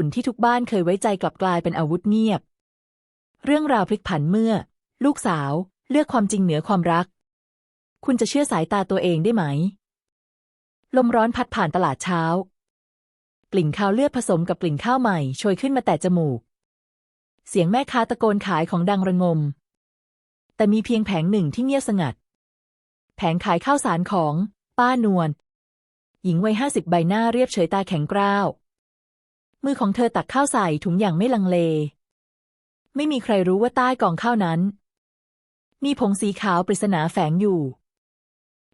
อุ่นที่ทุกบ้านเคยไว้ใจกลับกลายเป็นอาวุธเงียบ เรื่องราวพลิกผันเมื่อ ลูกสาวเลือกความจริงเหนือความรัก คุณจะเชื่อสายตาตัวเองได้ไหม ลมร้อนพัดผ่านตลาดเช้า กลิ่นข้าวเลือดผสมกับกลิ่นข้าวใหม่โชยขึ้นมาแต่จมูก เสียงแม่ค้าตะโกนขายของดังระงม แต่มีเพียงแผงหนึ่งที่เงียบสงัด แผงขายข้าวสารของ ป้านวลหญิงวัยห้าสิบใบหน้าเรียบเฉยตาแข็งกร้าว มือของเธอตักข้าวใส่ถุงอย่างไม่ลังเล ไม่มีใครรู้ว่าใต้กองข้าวนั้น มีผงสีขาวปริศนาแฝงอยู่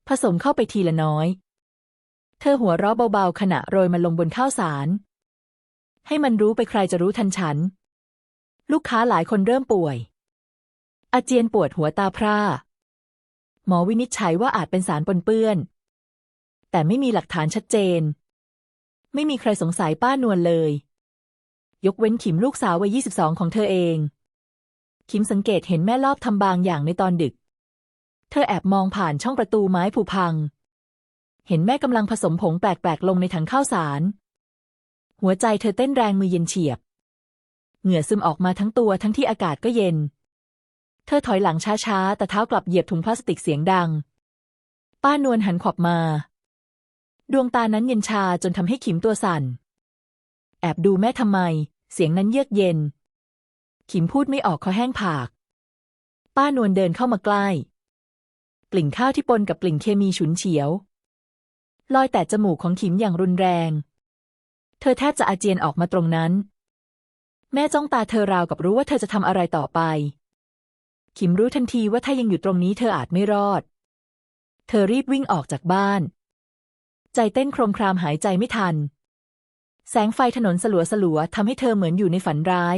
ผสมเข้าไปทีละน้อย เธอหัวเราะเบาๆขณะโรยมันลงบนข้าวสาร ให้มันรู้ไปใครจะรู้ทันฉัน ลูกค้าหลายคนเริ่มป่วย อาเจียนปวดหัวตาพร่า หมอวินิจฉัยว่าอาจเป็นสารปนเปื้อน แต่ไม่มีหลักฐานชัดเจน ไม่มีใครสงสัยป้านวลเลย ยกเว้นขิมลูกสาววัย 22 ของเธอเอง ขิมสังเกตเห็นแม่ลอบทำบางอย่างในตอนดึก เธอแอบมองผ่านช่องประตูไม้ผุพัง เห็นแม่กำลังผสมผงแปลกๆ ลงในถังข้าวสาร หัวใจเธอเต้นแรงมือเย็นเฉียบ เหงื่อซึมออกมาทั้งตัวทั้งที่อากาศก็เย็น เธอถอยหลังช้าๆ แต่เท้ากลับเหยียบถุงพลาสติกเสียงดัง ป้านวลหันขวับมา ดวงตานั้นเย็นชาจนทำให้ขิมตัวสั่น แอบดูแม่ทำไม เสียงนั้นเยือกเย็น ขิมพูดไม่ออกเขาแห้งผาก ป้านวลเดินเข้ามาใกล้ กลิ่นข้าวที่ปนกับกลิ่นเคมีฉุนเฉียว ลอยแต่จมูกของขิมอย่างรุนแรง เธอแทบจะอาเจียนออกมาตรงนั้น แม่จ้องตาเธอราวกับรู้ว่าเธอจะทำอะไรต่อไป ขิมรู้ทันทีว่าถ้ายังอยู่ตรงนี้เธออาจไม่รอด เธอรีบวิ่งออกจากบ้าน ใจเต้นโครมครามหายใจไม่ทัน แสงไฟถนนสลัวสลัวทำให้เธอเหมือนอยู่ในฝันร้าย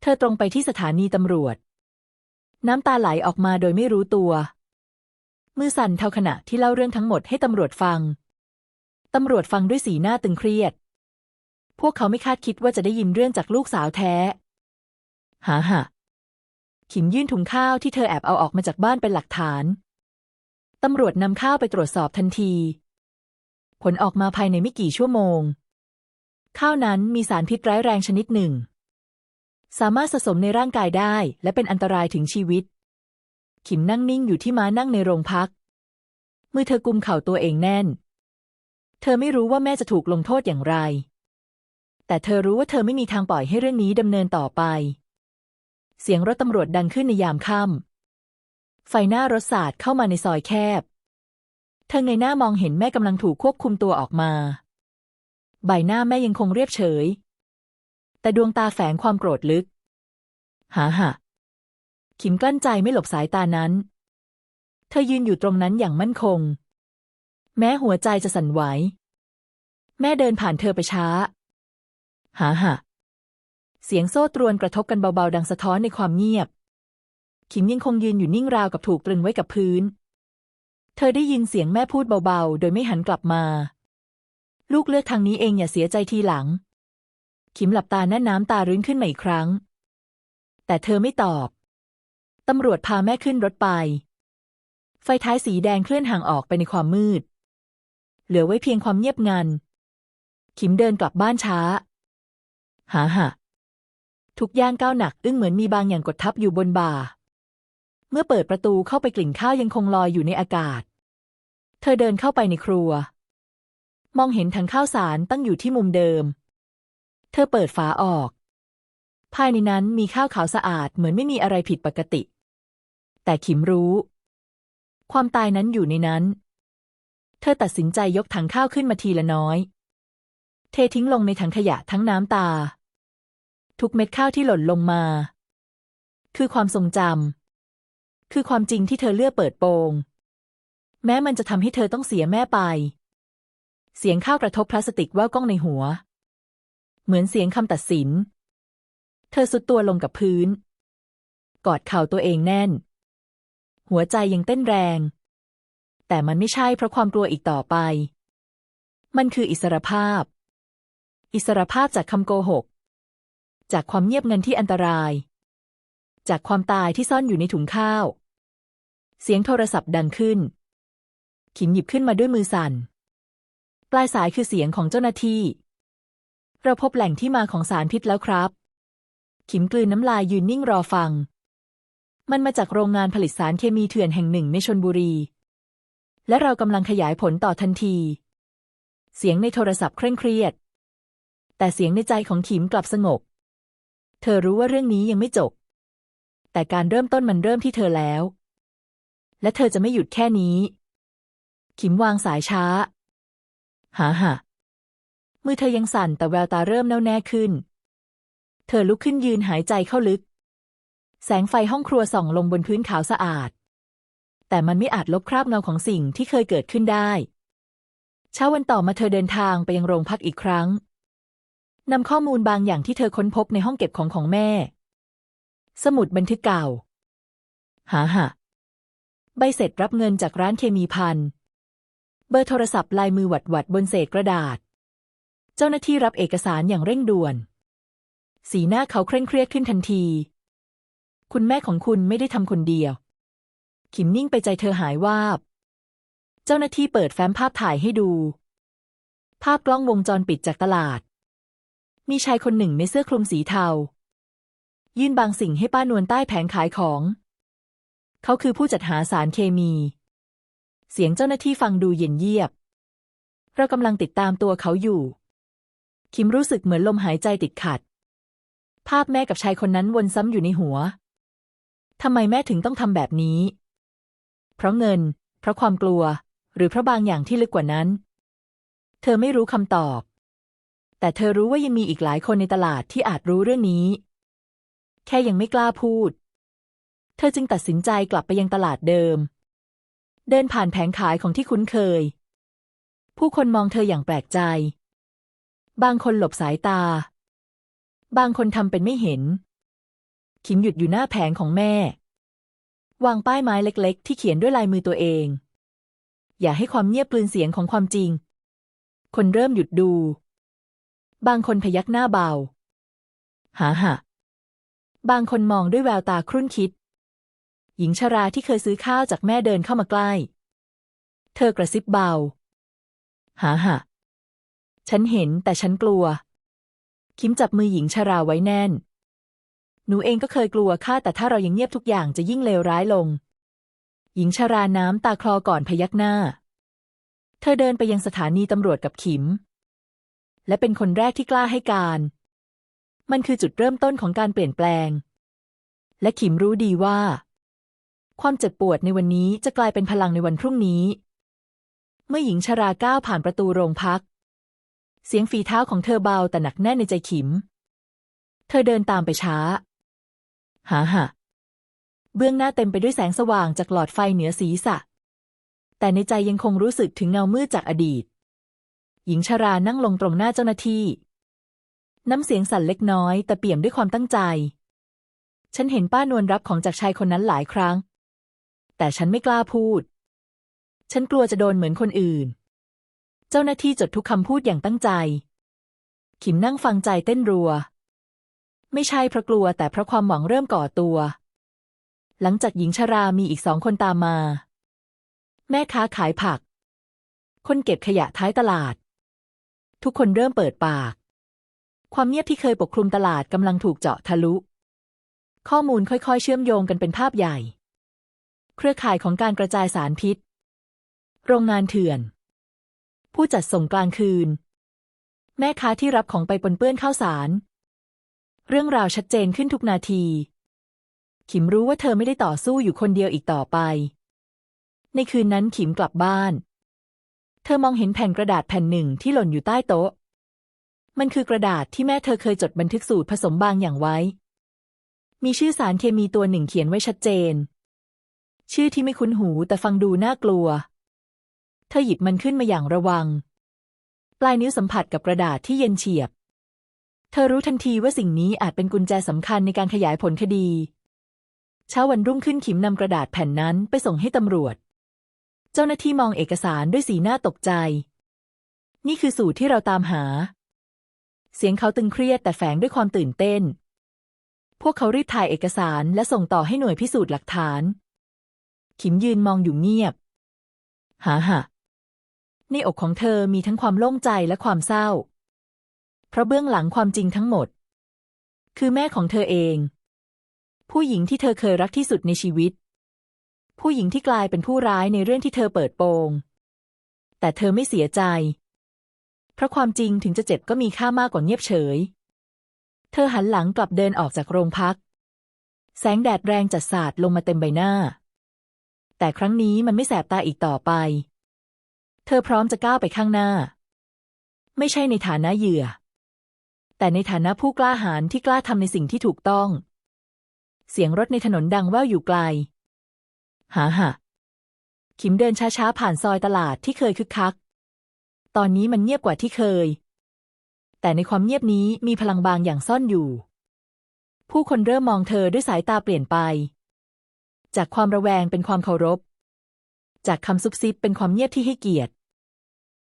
เธอตรงไปที่สถานีตำรวจ น้ำตาไหลออกมาโดยไม่รู้ตัว มือสั่นเท่าขณะที่เล่าเรื่องทั้งหมดให้ตำรวจฟัง ตำรวจฟังด้วยสีหน้าตึงเครียด พวกเขาไม่คาดคิดว่าจะได้ยินเรื่องจากลูกสาวแท้ หาหะขิมยื่นถุงข้าวที่เธอแอบเอาออกมาจากบ้านเป็นหลักฐาน ตำรวจนำข้าวไปตรวจสอบทันที ผลออกมาภายในไม่กี่ชั่วโมง ข้าวนั้นมีสารพิษร้ายแรงชนิดหนึ่ง สามารถสะสมในร่างกายได้และเป็นอันตรายถึงชีวิต ขิมนั่งนิ่งอยู่ที่ม้านั่งในโรงพัก มือเธอกุมเข่าตัวเองแน่น เธอไม่รู้ว่าแม่จะถูกลงโทษอย่างไร แต่เธอรู้ว่าเธอไม่มีทางปล่อยให้เรื่องนี้ดำเนินต่อไป เสียงรถตำรวจดังขึ้นในยามค่ำไฟหน้ารถสาดเข้ามาในซอยแคบ เธอเงยหน้ามองเห็นแม่กำลังถูกควบคุมตัวออกมา ใบหน้าแม่ยังคงเรียบเฉย แต่ดวงตาแฝงความโกรธลึก หาหะขิมกลั้นใจไม่หลบสายตานั้น เธอยืนอยู่ตรงนั้นอย่างมั่นคง แม้หัวใจจะสั่นไหว แม่เดินผ่านเธอไปช้า หาหะเสียงโซ่ตรวนกระทบกันเบาๆ ดังสะท้อนในความเงียบ ขิมยังคงยืนอยู่นิ่งราวกับถูกตรึงไว้กับพื้น เธอได้ยินเสียงแม่พูดเบาๆ โดยไม่หันกลับมา ลูกเลือกทางนี้เองอย่าเสียใจทีหลัง ขิมหลับตาแน่นน้ำตารื้นขึ้นมาอีกครั้ง แต่เธอไม่ตอบ ตำรวจพาแม่ขึ้นรถไป ไฟท้ายสีแดงเคลื่อนห่างออกไปในความมืด เหลือไว้เพียงความเงียบงัน ขิมเดินกลับบ้านช้า หาหะทุกย่างก้าวหนักอึ้งเหมือนมีบางอย่างกดทับอยู่บนบ่า เมื่อเปิดประตูเข้าไปกลิ่นข้าวยังคงลอยอยู่ในอากาศ เธอเดินเข้าไปในครัว มองเห็นถังข้าวสารตั้งอยู่ที่มุมเดิม เธอเปิดฝาออก ภายในนั้นมีข้าวขาวสะอาดเหมือนไม่มีอะไรผิดปกติ แต่ขิมรู้ ความตายนั้นอยู่ในนั้น เธอตัดสินใจยกถังข้าวขึ้นมาทีละน้อย เททิ้งลงในถังขยะทั้งน้ำตา ทุกเม็ดข้าวที่หล่นลงมา คือความทรงจำคือความจริงที่เธอเลือกเปิดโปง แม้มันจะทำให้เธอต้องเสียแม่ไป เสียงข้าวกระทบพลาสติกแววก้องในหัว เหมือนเสียงคำตัดสิน เธอสุดตัวลงกับพื้น กอดเข่าตัวเองแน่น หัวใจยังเต้นแรง แต่มันไม่ใช่เพราะความกลัวอีกต่อไป มันคืออิสรภาพ อิสรภาพจากคำโกหก จากความเงียบเงินที่อันตราย จากความตายที่ซ่อนอยู่ในถุงข้าว เสียงโทรศัพท์ดังขึ้น ขิมหยิบขึ้นมาด้วยมือสั่น ปลายสายคือเสียงของเจ้าหน้าที่ เราพบแหล่งที่มาของสารพิษแล้วครับ ขิมกลืนน้ำลายยืนนิ่งรอฟัง มันมาจากโรงงานผลิตสารเคมีเถื่อนแห่งหนึ่งในชนบุรี และเรากำลังขยายผลต่อทันที เสียงในโทรศัพท์เคร่งเครียด แต่เสียงในใจของขิมกลับสงบ เธอรู้ว่าเรื่องนี้ยังไม่จบ แต่การเริ่มต้นมันเริ่มที่เธอแล้วและเธอจะไม่หยุดแค่นี้ ขิมวางสายช้า หาหะมือเธอยังสั่นแต่แววตาเริ่มแน่วแน่ขึ้น เธอลุกขึ้นยืนหายใจเข้าลึก แสงไฟห้องครัวส่องลงบนพื้นขาวสะอาด แต่มันไม่อาจลบคราบเงาของสิ่งที่เคยเกิดขึ้นได้เช้าวันต่อมาเธอเดินทางไปยังโรงพักอีกครั้งนำข้อมูลบางอย่างที่เธอค้นพบในห้องเก็บของของแม่ สมุดบันทึกเก่า หาหะ ใบเสร็จรับเงินจากร้านเคมีพัน เบอร์โทรศัพท์ลายมือหวัดหวัดบนเศษกระดาษ เจ้าหน้าที่รับเอกสารอย่างเร่งด่วน สีหน้าเขาเคร่งเครียดขึ้นทันที คุณแม่ของคุณไม่ได้ทำคนเดียว ขิมนิ่งไปใจเธอหายวาบ เจ้าหน้าที่เปิดแฟ้มภาพถ่ายให้ดู ภาพกล้องวงจรปิดจากตลาด มีชายคนหนึ่งในเสื้อคลุมสีเทา ยื่นบางสิ่งให้ป้านวลใต้แผงขายของ เขาคือผู้จัดหาสารเคมี เสียงเจ้าหน้าที่ฟังดูเย็นเยียบ เรากำลังติดตามตัวเขาอยู่ คิมรู้สึกเหมือนลมหายใจติดขัด ภาพแม่กับชายคนนั้นวนซ้ำอยู่ในหัว ทำไมแม่ถึงต้องทำแบบนี้ เพราะเงิน เพราะความกลัว หรือเพราะบางอย่างที่ลึกกว่านั้น เธอไม่รู้คำตอบ แต่เธอรู้ว่ายังมีอีกหลายคนในตลาดที่อาจรู้เรื่องนี้ แค่ยังไม่กล้าพูด เธอจึงตัดสินใจกลับไปยังตลาดเดิม เดินผ่านแผงขายของที่คุ้นเคย ผู้คนมองเธออย่างแปลกใจ บางคนหลบสายตา บางคนทำเป็นไม่เห็น ขิมหยุดอยู่หน้าแผงของแม่ วางป้ายไม้เล็ก ๆ ที่เขียนด้วยลายมือตัวเอง อย่าให้ความเงียบกลืนเสียงของความจริง คนเริ่มหยุดดู บางคนพยักหน้าเบา หาหะบางคนมองด้วยแววตาครุ่นคิด หญิงชราที่เคยซื้อข้าวจากแม่เดินเข้ามาใกล้ เธอกระซิบเบา หาหะฉันเห็นแต่ฉันกลัว คิมจับมือหญิงชราไว้แน่น หนูเองก็เคยกลัวข้าแต่ถ้าเรายังเงียบทุกอย่างจะยิ่งเลวร้ายลง หญิงชราน้ำตาคลอก่อนพยักหน้า เธอเดินไปยังสถานีตำรวจกับขิม และเป็นคนแรกที่กล้าให้การ มันคือจุดเริ่มต้นของการเปลี่ยนแปลง และขิมรู้ดีว่า ความเจ็บปวดในวันนี้จะกลายเป็นพลังในวันพรุ่งนี้ เมื่อหญิงชราก้าวผ่านประตูโรงพัก เสียงฝีเท้าของเธอเบาแต่หนักแน่นในใจขิม เธอเดินตามไปช้า หาหะเบื้องหน้าเต็มไปด้วยแสงสว่างจากหลอดไฟเหนือศีรษะ แต่ในใจยังคงรู้สึกถึงเงามืดจากอดีต หญิงชรานั่งลงตรงหน้าเจ้าหน้าที่ น้ำเสียงสั่นเล็กน้อย แต่เปี่ยมด้วยความตั้งใจ ฉันเห็นป้านวลรับของจากชายคนนั้นหลายครั้ง แต่ฉันไม่กล้าพูด ฉันกลัวจะโดนเหมือนคนอื่น เจ้าหน้าที่จดทุกคำพูดอย่างตั้งใจ ขิมนั่งฟังใจเต้นรัว ไม่ใช่เพราะกลัวแต่เพราะความหวังเริ่มก่อตัว หลังจากหญิงชรามีอีกสองคนตามมา แม่ค้าขายผัก คนเก็บขยะท้ายตลาด ทุกคนเริ่มเปิดปาก ความเงียบที่เคยปกคลุมตลาดกำลังถูกเจาะทะลุ ข้อมูลค่อยๆ เชื่อมโยงกันเป็นภาพใหญ่ เครือข่ายของการกระจายสารพิษ โรงงานเถื่อน ผู้จัดส่งกลางคืน แม่ค้าที่รับของไปปนเปื้อนข้าวสาร เรื่องราวชัดเจนขึ้นทุกนาที ขิมรู้ว่าเธอไม่ได้ต่อสู้อยู่คนเดียวอีกต่อไป ในคืนนั้นขิมกลับบ้าน เธอมองเห็นแผ่นกระดาษแผ่นหนึ่งที่หล่นอยู่ใต้โต๊ะ มันคือกระดาษที่แม่เธอเคยจดบันทึกสูตรผสมบางอย่างไว้ มีชื่อสารเคมีตัวหนึ่งเขียนไว้ชัดเจน ชื่อที่ไม่คุ้นหูแต่ฟังดูน่ากลัว เธอหยิบมันขึ้นมาอย่างระวัง ปลายนิ้วสัมผัสกับกระดาษที่เย็นเฉียบ เธอรู้ทันทีว่าสิ่งนี้อาจเป็นกุญแจสำคัญในการขยายผลคดีเช้าวันรุ่งขึ้นขิมนำกระดาษแผ่นนั้นไปส่งให้ตำรวจ เจ้าหน้าที่มองเอกสารด้วยสีหน้าตกใจ นี่คือสูตรที่เราตามหา เสียงเขาตึงเครียดแต่แฝงด้วยความตื่นเต้น พวกเขารีบถ่ายเอกสารและส่งต่อให้หน่วยพิสูจน์หลักฐาน ขิมยืนมองอยู่เงียบหาหะในอกของเธอมีทั้งความโล่งใจและความเศร้า เพราะเบื้องหลังความจริงทั้งหมด คือแม่ของเธอเอง ผู้หญิงที่เธอเคยรักที่สุดในชีวิต ผู้หญิงที่กลายเป็นผู้ร้ายในเรื่องที่เธอเปิดโปง แต่เธอไม่เสียใจ เพราะความจริงถึงจะเจ็บก็มีค่ามากกว่าเงียบเฉย เธอหันหลังกลับเดินออกจากโรงพัก แสงแดดแรงจัดสาดลงมาเต็มใบหน้า แต่ครั้งนี้มันไม่แสบตาอีกต่อไป เธอพร้อมจะก้าวไปข้างหน้า ไม่ใช่ในฐานะเหยื่อ แต่ในฐานะผู้กล้าหาญที่กล้าทำในสิ่งที่ถูกต้อง เสียงรถในถนนดังแว่วอยู่ไกล หาหะขิมเดินช้าๆ ผ่านซอยตลาดที่เคยคึกคัก ตอนนี้มันเงียบกว่าที่เคย แต่ในความเงียบนี้มีพลังบางอย่างซ่อนอยู่ ผู้คนเริ่มมองเธอด้วยสายตาเปลี่ยนไป จากความระแวงเป็นความเคารพ จากคำซุบซิบเป็นความเงียบที่ให้เกียรติ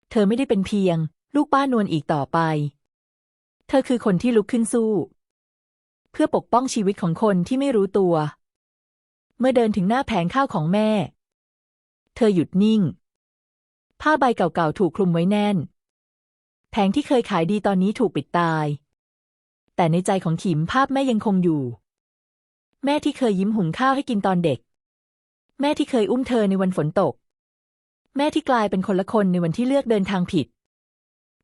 เธอไม่ได้เป็นเพียง ลูกป้านวลอีกต่อไป เธอคือคนที่ลุกขึ้นสู้ เพื่อปกป้องชีวิตของคนที่ไม่รู้ตัว เมื่อเดินถึงหน้าแผงข้าวของแม่ เธอหยุดนิ่ง ผ้าใบเก่าๆถูกคลุมไว้แน่น แผงที่เคยขายดีตอนนี้ถูกปิดตาย แต่ในใจของขิมภาพแม่ยังคงอยู่แม่ที่เคยยิ้มหุงข้าวให้กินตอนเด็ก แม่ที่เคยอุ้มเธอในวันฝนตก แม่ที่กลายเป็นคนละคนในวันที่เลือกเดินทางผิด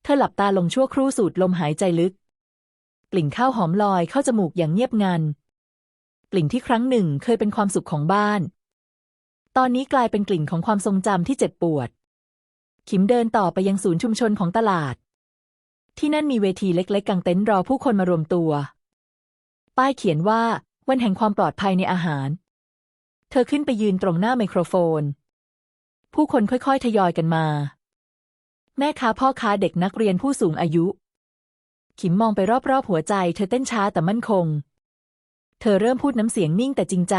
เธอหลับตาลงชั่วครู่สูดลมหายใจลึก กลิ่นข้าวหอมลอยเข้าจมูกอย่างเงียบงัน กลิ่นที่ครั้งหนึ่งเคยเป็นความสุขของบ้าน ตอนนี้กลายเป็นกลิ่นของความทรงจำที่เจ็บปวด ขิมเดินต่อไปยังศูนย์ชุมชนของตลาด ที่นั่นมีเวทีเล็กๆกางเต็นท์รอผู้คนมารวมตัว ป้ายเขียนว่าวันแห่งความปลอดภัยในอาหาร เธอขึ้นไปยืนตรงหน้าไมโครโฟน ผู้คนค่อยๆ ทยอยกันมา แม่ค้าพ่อค้าเด็กนักเรียนผู้สูงอายุ ขิมมองไปรอบๆ หัวใจ เธอเต้นช้าแต่มั่นคง เธอเริ่มพูดน้ำเสียงนิ่งแต่จริงใจ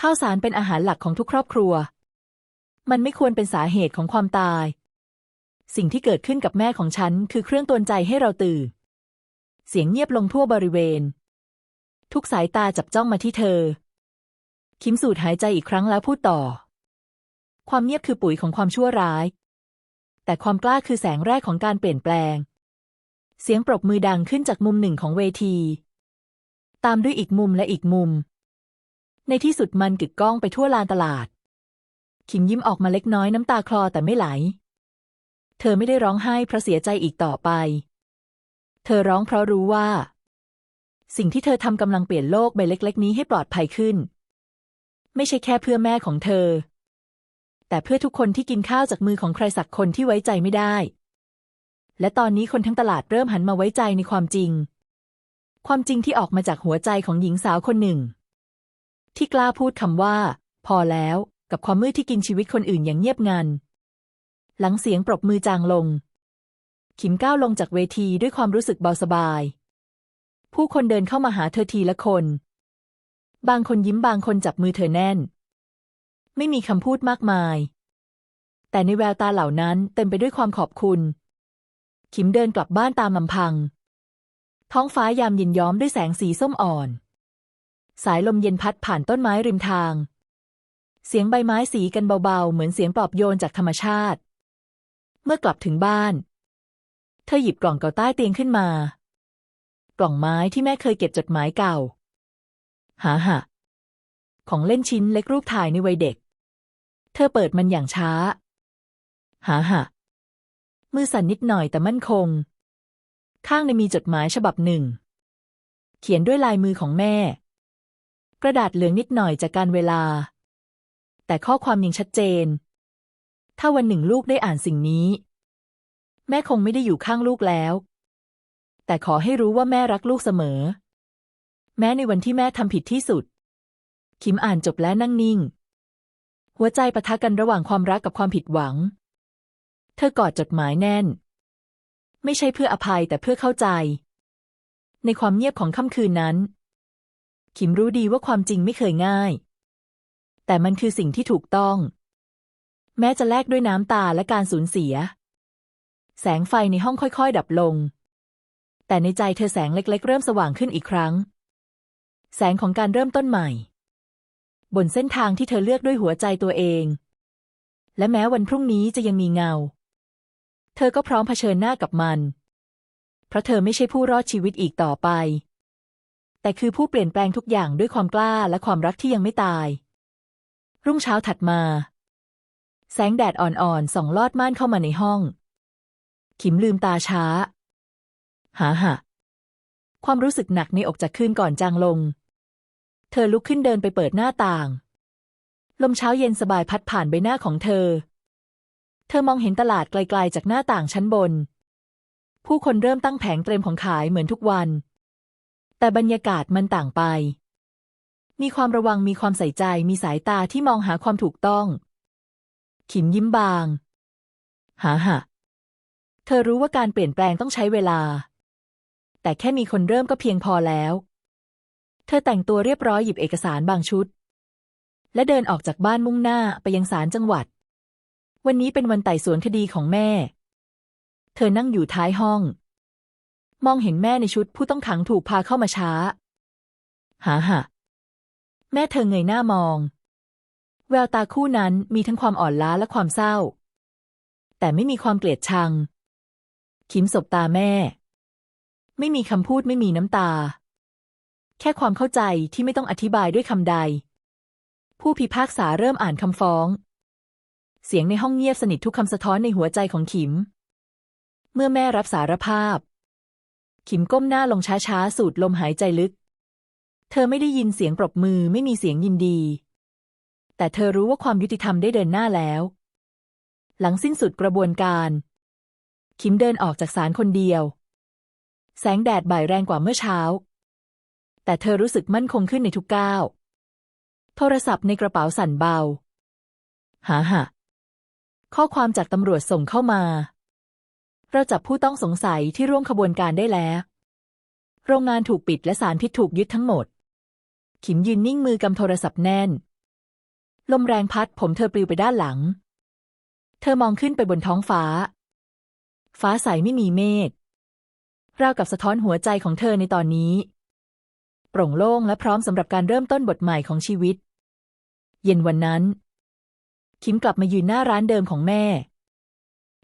ข้าวสารเป็นอาหารหลักของทุกครอบครัว มันไม่ควรเป็นสาเหตุของความตาย สิ่งที่เกิดขึ้นกับแม่ของฉัน คือเครื่องตวนใจให้เราตื่น เสียงเงียบลงทั่วบริเวณ ทุกสายตาจับจ้องมาที่เธอ คิมสูดหายใจอีกครั้งแล้วพูดต่อ ความเงียบคือปุ๋ยของความชั่วร้าย แต่ความกล้าคือแสงแรกของการเปลี่ยนแปลง เสียงปรบมือดังขึ้นจากมุมหนึ่งของเวที ตามด้วยอีกมุมและอีกมุม ในที่สุดมันกึกก้องไปทั่วลานตลาดขิมยิ้มออกมาเล็กน้อยน้ำตาคลอแต่ไม่ไหล เธอไม่ได้ร้องไห้เพราะเสียใจอีกต่อไป เธอร้องเพราะรู้ว่า สิ่งที่เธอทำกำลังเปลี่ยนโลกใบเล็ก ๆ นี้ให้ปลอดภัยขึ้น ไม่ใช่แค่เพื่อแม่ของเธอ แต่เพื่อทุกคนที่กินข้าวจากมือของใครสักคนที่ไว้ใจไม่ได้ และตอนนี้คนทั้งตลาดเริ่มหันมาไว้ใจในความจริง ความจริงที่ออกมาจากหัวใจของหญิงสาวคนหนึ่ง ที่กล้าพูดคำว่า พอแล้วกับความมืดที่กินชีวิตคนอื่นอย่างเงียบงัน หลังเสียงปรบมือจางลง ขิมก้าวลงจากเวทีด้วยความรู้สึกเบาสบาย ผู้คนเดินเข้ามาหาเธอทีละคน บางคนยิ้มบางคนจับมือเธอแน่น ไม่มีคำพูดมากมาย แต่ในแววตาเหล่านั้นเต็มไปด้วยความขอบคุณ ขิมเดินกลับบ้านตามลำพัง ท้องฟ้ายามเย็นย้อมด้วยแสงสีส้มอ่อน สายลมเย็นพัดผ่านต้นไม้ริมทาง เสียงใบไม้สีกันเบาๆ เหมือนเสียงปลอบโยนจากธรรมชาติ เมื่อกลับถึงบ้าน เธอหยิบกล่องเก่าใต้เตียงขึ้นมา กล่องไม้ที่แม่เคยเก็บจดหมายเก่า หาหะของเล่นชิ้นเล็กรูปถ่ายในวัยเด็ก เธอเปิดมันอย่างช้า หาหะมือสั่นนิดหน่อยแต่มั่นคง ข้างในมีจดหมายฉบับหนึ่ง เขียนด้วยลายมือของแม่ กระดาษเหลืองนิดหน่อยจากการเวลา แต่ข้อความยังชัดเจน ถ้าวันหนึ่งลูกได้อ่านสิ่งนี้ แม่คงไม่ได้อยู่ข้างลูกแล้ว แต่ขอให้รู้ว่าแม่รักลูกเสมอ แม้ในวันที่แม่ทำผิดที่สุด คิมอ่านจบแล้วนั่งนิ่ง หัวใจปะทะกันระหว่างความรักกับความผิดหวัง เธอกอดจดหมายแน่น ไม่ใช่เพื่ออภัยแต่เพื่อเข้าใจ ในความเงียบของค่ำคืนนั้น คิมรู้ดีว่าความจริงไม่เคยง่าย แต่มันคือสิ่งที่ถูกต้อง แม้จะแลกด้วยน้ำตาและการสูญเสีย แสงไฟในห้องค่อยๆ ดับลงแต่ในใจเธอแสงเล็ก ๆ เริ่มสว่างขึ้นอีกครั้ง แสงของการเริ่มต้นใหม่ บนเส้นทางที่เธอเลือกด้วยหัวใจตัวเอง และแม้วันพรุ่งนี้จะยังมีเงา เธอก็พร้อมเผชิญหน้ากับมัน เพราะเธอไม่ใช่ผู้รอดชีวิตอีกต่อไป แต่คือผู้เปลี่ยนแปลงทุกอย่างด้วยความกล้าและความรักที่ยังไม่ตาย รุ่งเช้าถัดมา แสงแดดอ่อนๆส่องลอดม่านเข้ามาในห้อง ขิมลืมตาช้า หาหะความรู้สึกหนักในอกจากคืนก่อนจางลง เธอลุกขึ้นเดินไปเปิดหน้าต่าง ลมเช้าเย็นสบายพัดผ่านใบหน้าของเธอ เธอมองเห็นตลาดไกลๆจากหน้าต่างชั้นบน ผู้คนเริ่มตั้งแผงเตรียมของขายเหมือนทุกวัน แต่บรรยากาศมันต่างไป มีความระวังมีความใส่ใจมีสายตาที่มองหาความถูกต้อง ขิมยิ้มบาง หาหะเธอรู้ว่าการเปลี่ยนแปลงต้องใช้เวลา แต่แค่มีคนเริ่มก็เพียงพอแล้ว เธอแต่งตัวเรียบร้อยหยิบเอกสารบางชุด และเดินออกจากบ้านมุ่งหน้าไปยังศาลจังหวัด วันนี้เป็นวันไต่สวนคดีของแม่ เธอนั่งอยู่ท้ายห้อง มองเห็นแม่ในชุดผู้ต้องขังถูกพาเข้ามาช้าหาหะแม่เธอเงยหน้ามอง แววตาคู่นั้นมีทั้งความอ่อนล้าและความเศร้า แต่ไม่มีความเกลียดชัง ขิมสบตาแม่ ไม่มีคำพูดไม่มีน้ำตา แค่ความเข้าใจที่ไม่ต้องอธิบายด้วยคำใด ผู้พิพากษาเริ่มอ่านคำฟ้อง เสียงในห้องเงียบสนิททุกคำสะท้อนในหัวใจของขิม เมื่อแม่รับสารภาพ ขิมก้มหน้าลงช้าๆ สูดลมหายใจลึก เธอไม่ได้ยินเสียงปรบมือไม่มีเสียงยินดี แต่เธอรู้ว่าความยุติธรรมได้เดินหน้าแล้ว หลังสิ้นสุดกระบวนการ ขิมเดินออกจากศาลคนเดียว แสงแดดบ่ายแรงกว่าเมื่อเช้า แต่เธอรู้สึกมั่นคงขึ้นในทุกก้าว โทรศัพท์ในกระเป๋าสั่นเบา หาหะข้อความจากตำรวจส่งเข้ามา เราจับผู้ต้องสงสัยที่ร่วมขบวนการได้แล้ว โรงงานถูกปิดและสารพิษถูกยึดทั้งหมด ขิมยืนนิ่งมือกำโทรศัพท์แน่น ลมแรงพัดผมเธอปลิวไปด้านหลัง เธอมองขึ้นไปบนท้องฟ้า ฟ้าใสไม่มีเมฆราวกับสะท้อนหัวใจของเธอในตอนนี้ โปร่งโล่งและพร้อมสำหรับการเริ่มต้นบทใหม่ของชีวิต เย็นวันนั้น คิมกลับมายืนหน้าร้านเดิมของแม่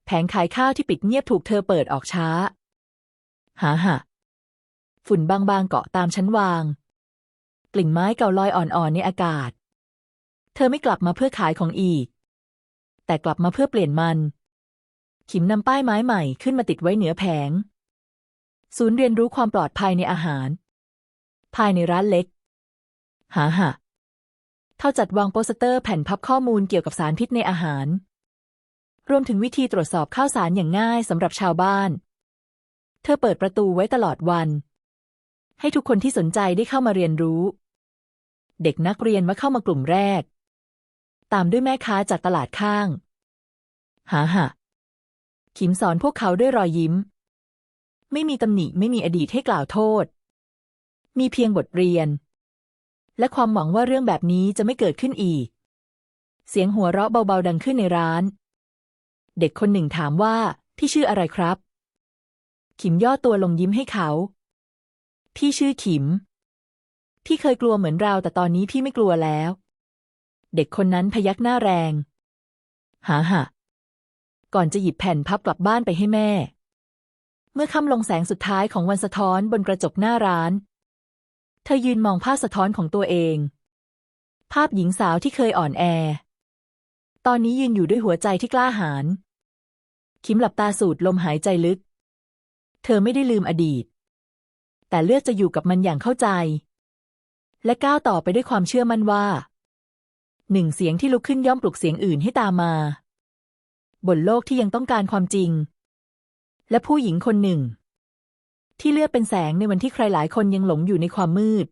แผงขายข้าวที่ปิดเงียบถูกเธอเปิดออกช้า หาหะฝุ่นบางๆเกาะตามชั้นวาง กลิ่นไม้เก่าลอยอ่อนๆในอากาศ เธอไม่กลับมาเพื่อขายของอีก แต่กลับมาเพื่อเปลี่ยนมัน ขิมนำป้ายไม้ใหม่ขึ้นมาติดไว้เหนือแผง ศูนย์เรียนรู้ความปลอดภัยในอาหาร ภายในร้านเล็ก หาหะเท่าจัดวางโปสเตอร์แผ่นพับข้อมูลเกี่ยวกับสารพิษในอาหาร รวมถึงวิธีตรวจสอบข้าวสารอย่างง่ายสำหรับชาวบ้าน เธอเปิดประตูไว้ตลอดวัน ให้ทุกคนที่สนใจได้เข้ามาเรียนรู้ เด็กนักเรียนมาเข้ามากลุ่มแรก ตามด้วยแม่ค้าจากตลาดข้าง หาหะขิมสอนพวกเขาด้วยรอยยิ้ม ไม่มีตำหนิไม่มีอดีตให้กล่าวโทษ มีเพียงบทเรียน และความหวังว่าเรื่องแบบนี้จะไม่เกิดขึ้นอีก เสียงหัวเราะเบาๆดังขึ้นในร้าน เด็กคนหนึ่งถามว่า พี่ชื่ออะไรครับ ขิมย่อตัวลงยิ้มให้เขา พี่ชื่อขิม พี่เคยกลัวเหมือนเราแต่ตอนนี้พี่ไม่กลัวแล้ว เด็กคนนั้นพยักหน้าแรง หาหะก่อนจะหยิบแผ่นพับกลับบ้านไปให้แม่ เมื่อค่ำลงแสงสุดท้ายของวันสะท้อนบนกระจกหน้าร้าน เธอยืนมองภาพสะท้อนของตัวเอง ภาพหญิงสาวที่เคยอ่อนแอ ตอนนี้ยืนอยู่ด้วยหัวใจที่กล้าหาญ คิมหลับตาสูดลมหายใจลึก เธอไม่ได้ลืมอดีต แต่เลือกจะอยู่กับมันอย่างเข้าใจ และก้าวต่อไปด้วยความเชื่อมั่นว่า หนึ่งเสียงที่ลุกขึ้นย่อมปลุกเสียงอื่นให้ตามมา บนโลกที่ยังต้องการความจริง และผู้หญิงคนหนึ่ง ที่เลือกเป็นแสงในวันที่ใครหลายคนยังหลงอยู่ในความมืด